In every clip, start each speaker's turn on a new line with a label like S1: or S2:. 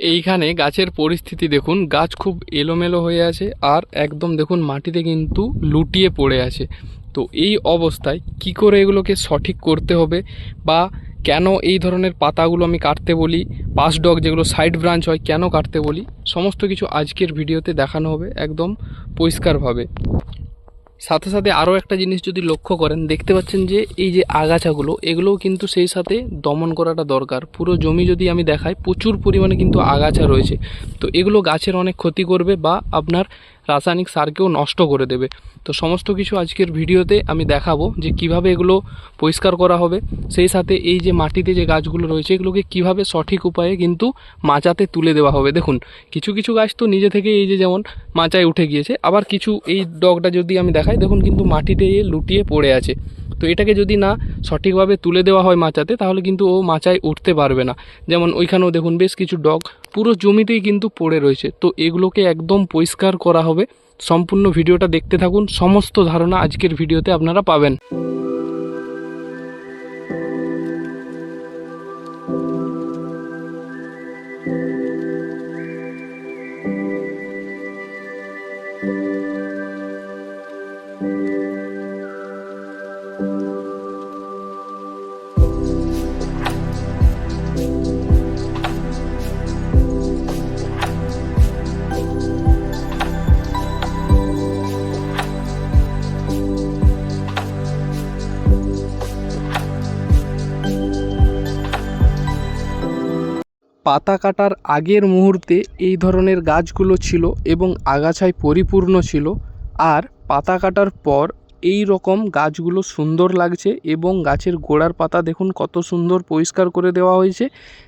S1: এইখানে গাছের পরিস্থিতি দেখুন, গাছ খুব এলোমেলো হয়ে আছে আর একদম দেখুন মাটিতে কিন্তু লুটিয়ে পড়ে আছে। তো এই অবস্থায় কি করে এগুলোকে সঠিক করতে হবে বা কেন এই ধরনের পাতাগুলো আমি কাটতে বলি পাস ডগ যেগুলো সাইড ব্রাঞ্চ হয় কেন কাটতে বলি, সমস্ত কিছু আজকের ভিডিওতে দেখানো হবে একদম পরিষ্কারভাবে। সাথে সাথে আরও একটা জিনিস যদি লক্ষ্য করেন, দেখতে পাচ্ছেন যে এই যে আগাছাগুলো, এগুলোও কিন্তু সেই সাথে দমন করাটা দরকার। পুরো জমি যদি আমি দেখাই, প্রচুর পরিমাণে কিন্তু আগাছা রয়েছে। তো এগুলো গাছের অনেক ক্ষতি করবে বা আপনার রাসায়নিক সারকেও নষ্ট করে দেবে। তো সমস্ত কিছু আজকের ভিডিওতে আমি দেখাবো যে কীভাবে এগুলো পরিষ্কার করা হবে। সেই সাথে এই যে মাটিতে যে গাছগুলো রয়েছে, এগুলোকে কীভাবে সঠিক উপায়ে কিন্তু মাচাতে তুলে দেওয়া হবে। দেখুন, কিছু কিছু গাছ তো নিজে থেকে এই যে যেমন মাচায় উঠে গিয়েছে, আবার কিছু এই ডগটা যদি আমি দেখাই, দেখুন কিন্তু মাটিতে লুটিয়ে পড়ে আছে। তো এটাকে যদি না সঠিকভাবে তুলে দেওয়া হয় মাচাতে, তাহলে কিন্তু ও মাচায় উঠতে পারবে না। যেমন ওইখানেও দেখুন বেশ কিছু ডগ পুরো জমিতেই কিন্তু পড়ে রয়েছে। তো এগুলোকে একদম পরিষ্কার করা হবে। সম্পূর্ণ ভিডিওটা দেখতে থাকুন। সমস্ত ধারণা আজকের ভিডিওতে আপনারা পাবেন। পাতা কাটার আগের মুহূর্তে এই ধরনের গাছগুলো ছিল এবং আগাছায় পরিপূর্ণ ছিল। আর পাতা কাটার পর এই রকম গাছগুলো সুন্দর লাগছে এবং গাছের গোড়ার পাতা দেখুন কত সুন্দর পরিষ্কার করে দেওয়া হয়েছে।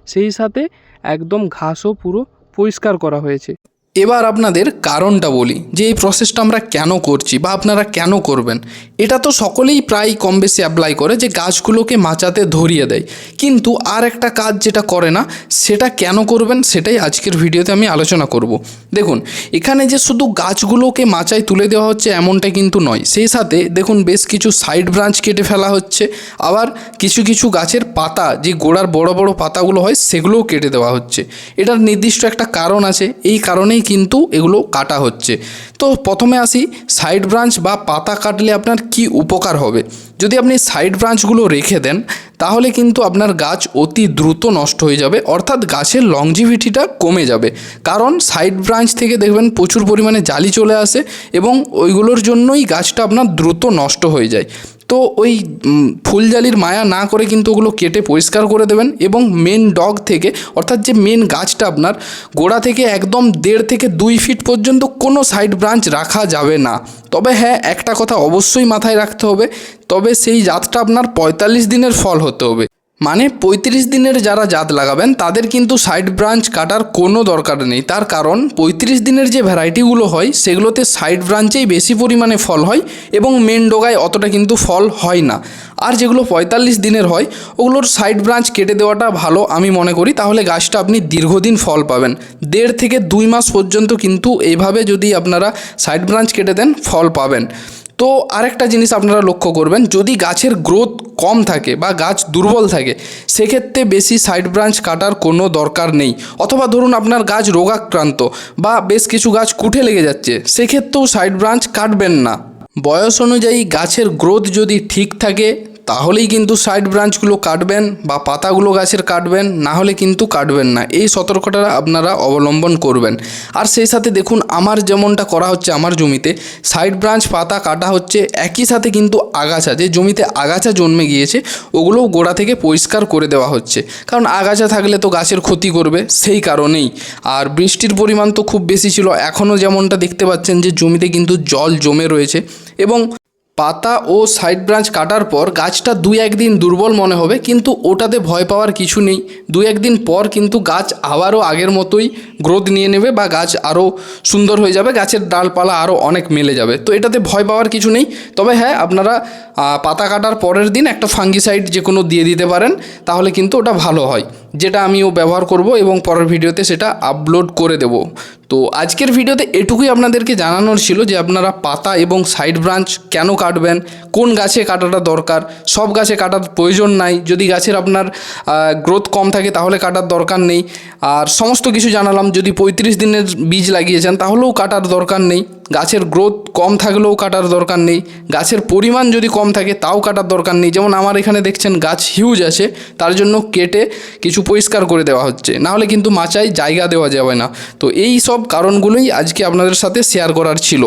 S1: সেই সাথে একদম ঘাসও পুরো পরিষ্কার করা হয়েছে।
S2: এবার আপনাদের কারণটা বলি, যে এই প্রসেসটা আমরা কেন করছি বা আপনারা কেন করবেন। এটা তো সকলেই প্রায় কম বেশি অ্যাপ্লাই করে যে গাছগুলোকে মাচাতে ধরিয়ে দেয়। কিন্তু আর একটা কাজ যেটা করে না, সেটা কেন করবেন সেটাই আজকের ভিডিওতে আমি আলোচনা করব। দেখুন, এখানে যে শুধু গাছগুলোকে মাচায় তুলে দেওয়া হচ্ছে এমনটা কিন্তু নয়। সেই সাথে দেখুন বেশ কিছু সাইড ব্রাঞ্চ কেটে ফেলা হচ্ছে। আবার কিছু কিছু গাছের পাতা, যে গোড়ার বড় বড় পাতাগুলো হয়, সেগুলোও কেটে দেওয়া হচ্ছে। এটার নির্দিষ্ট একটা কারণ আছে। এই কারণেই কিন্তু এগুলো কাটা হচ্ছে। তো প্রথমে আসি সাইড ব্রাঞ্চ বা পাতা কাটলে আপনার কি উপকার হবে? যদি আপনি সাইড ব্রাঞ্চগুলো রেখে দেন, তাহলে কিন্তু আপনার গাছ অতি দ্রুত নষ্ট হয়ে যাবে, অর্থাৎ গাছের লংজিভিটিটা কমে যাবে। কারণ সাইড ব্রাঞ্চ থেকে দেখবেন প্রচুর পরিমাণে জালি চলে আসে এবং ওইগুলোর জন্যই গাছটা আপনার দ্রুত নষ্ট হয়ে যায়। তো ওই ফুলজালির মায়া না করে কিন্তু ওগুলো কেটে পরিষ্কার করে দেবেন এবং মেন ডগ থেকে, অর্থাৎ যে মেন গাছটা আপনার, গোড়া থেকে একদম দেড় থেকে দুই ফিট পর্যন্ত কোনো সাইড ব্রাঞ্চ রাখা যাবে না। তবে হ্যাঁ একটা কথা অবশ্যই মাথায় রাখতে হবে, তবে সেই জাতটা আপনার পঁয়তাল্লিশ দিনের ফল হতে হবে। মানে পঁয়ত্রিশ দিনের যারা জাত লাগাবেন, তাদের কিন্তু সাইড ব্রাঞ্চ কাটার কোনো দরকার নেই। তার কারণ, পঁয়ত্রিশ দিনের যে ভ্যারাইটিগুলো হয়, সেগুলোতে সাইড ব্রাঞ্চেই বেশি পরিমাণে ফল হয় এবং মেন ডোগায় অতটা কিন্তু ফল হয় না। আর যেগুলো পঁয়তাল্লিশ দিনের হয়, ওগুলোর সাইড ব্রাঞ্চ কেটে দেওয়াটা ভালো আমি মনে করি। তাহলে গাছটা আপনি দীর্ঘদিন ফল পাবেন। দেড় থেকে দুই মাস পর্যন্ত কিন্তু এইভাবে যদি আপনারা সাইড ব্রাঞ্চ কেটে দেন, ফল পাবেন। তো আরেকটা জিনিস আপনারা লক্ষ্য করবেন, যদি গাছের গ্রোথ কম থাকে বা গাছ দুর্বল থাকে, সেক্ষেত্রে বেশি সাইড ব্রাঞ্চ কাটার কোনো দরকার নেই। অথবা ধরুন আপনার গাছ রোগাক্রান্ত বা বেশ কিছু গাছ কুঠে লেগে যাচ্ছে, সেক্ষেত্রেও সাইড ব্রাঞ্চ কাটবেন না। বয়স অনুযায়ী গাছের গ্রোথ যদি ঠিক থাকে তাহলেই কিন্তু সাইড ব্রাঞ্চগুলো কাটবেন বা পাতাগুলো গাছের কাটবেন না হলে কিন্তু কাটবেন না। এই সতর্কতা আপনারা অবলম্বন করবেন। আর সেই সাথে দেখুন, আমার যেমনটা করা হচ্ছে আমার জমিতে সাইড ব্রাঞ্চ পাতা কাটা হচ্ছে, একই সাথে কিন্তু আগাছা, যে জমিতে আগাছা জন্মে গিয়েছে, ওগুলোও গোড়া থেকে পরিষ্কার করে দেওয়া হচ্ছে। কারণ আগাছা থাকলে তো গাছের ক্ষতি করবে, সেই কারণেই। আর বৃষ্টির পরিমাণ তো খুব বেশি ছিল, এখনও যেমনটা দেখতে পাচ্ছেন যে জমিতে কিন্তু জল জমে রয়েছে এবং পাতা ও সাইড ব্রাঞ্চ কাটার পর গাছটা দুই একদিন দুর্বল মনে হবে, কিন্তু ওটাতে ভয় পাওয়ার কিছু নেই। দু একদিন পর কিন্তু গাছ আবারও আগের মতোই গ্রোথ নিয়ে নেবে বা গাছ আরও সুন্দর হয়ে যাবে, গাছের ডালপালা আরও অনেক মেলে যাবে। তো এটাতে ভয় পাওয়ার কিছু নেই। তবে হ্যাঁ আপনারা পাতা কাটার পরের দিন একটা ফাঙ্গিসাইড যে কোনো দিয়ে দিতে পারেন, তাহলে কিন্তু ওটা ভালো হয়। যেটা আমিও ব্যবহার করব এবং পরের ভিডিওতে সেটা আপলোড করে দেব। তো আজকের ভিডিওতে এটুকুই আপনাদেরকে জানানোর ছিল যে আপনারা পাতা এবং সাইড ব্রাঞ্চ কেন কাটবেন, কোন গাছে কাটাটা দরকার, সব গাছে কাটার প্রয়োজন নাই, যদি গাছের আপনার গ্রোথ কম থাকে তাহলে কাটার দরকার নেই, আর সমস্ত কিছু জানালাম, যদি পঁয়ত্রিশ দিনের বীজ লাগিয়েছেন তাহলেও কাটার দরকার নেই। গাছের গ্রোথ কম থাকলেও কাটার দরকার নেই। গাছের পরিমাণ যদি কম থাকে, তাও কাটার দরকার নেই। যেমন আমার এখানে দেখছেন, গাছ হিউজ আছে, তার জন্য কেটে কিছু পরিষ্কার করে দেওয়া হচ্ছে। নাহলে কিন্তু মাচায় জায়গা দেওয়া যাবে না। তো এই সব কারণগুলোই আজকে আপনাদের সাথে শেয়ার করার ছিল।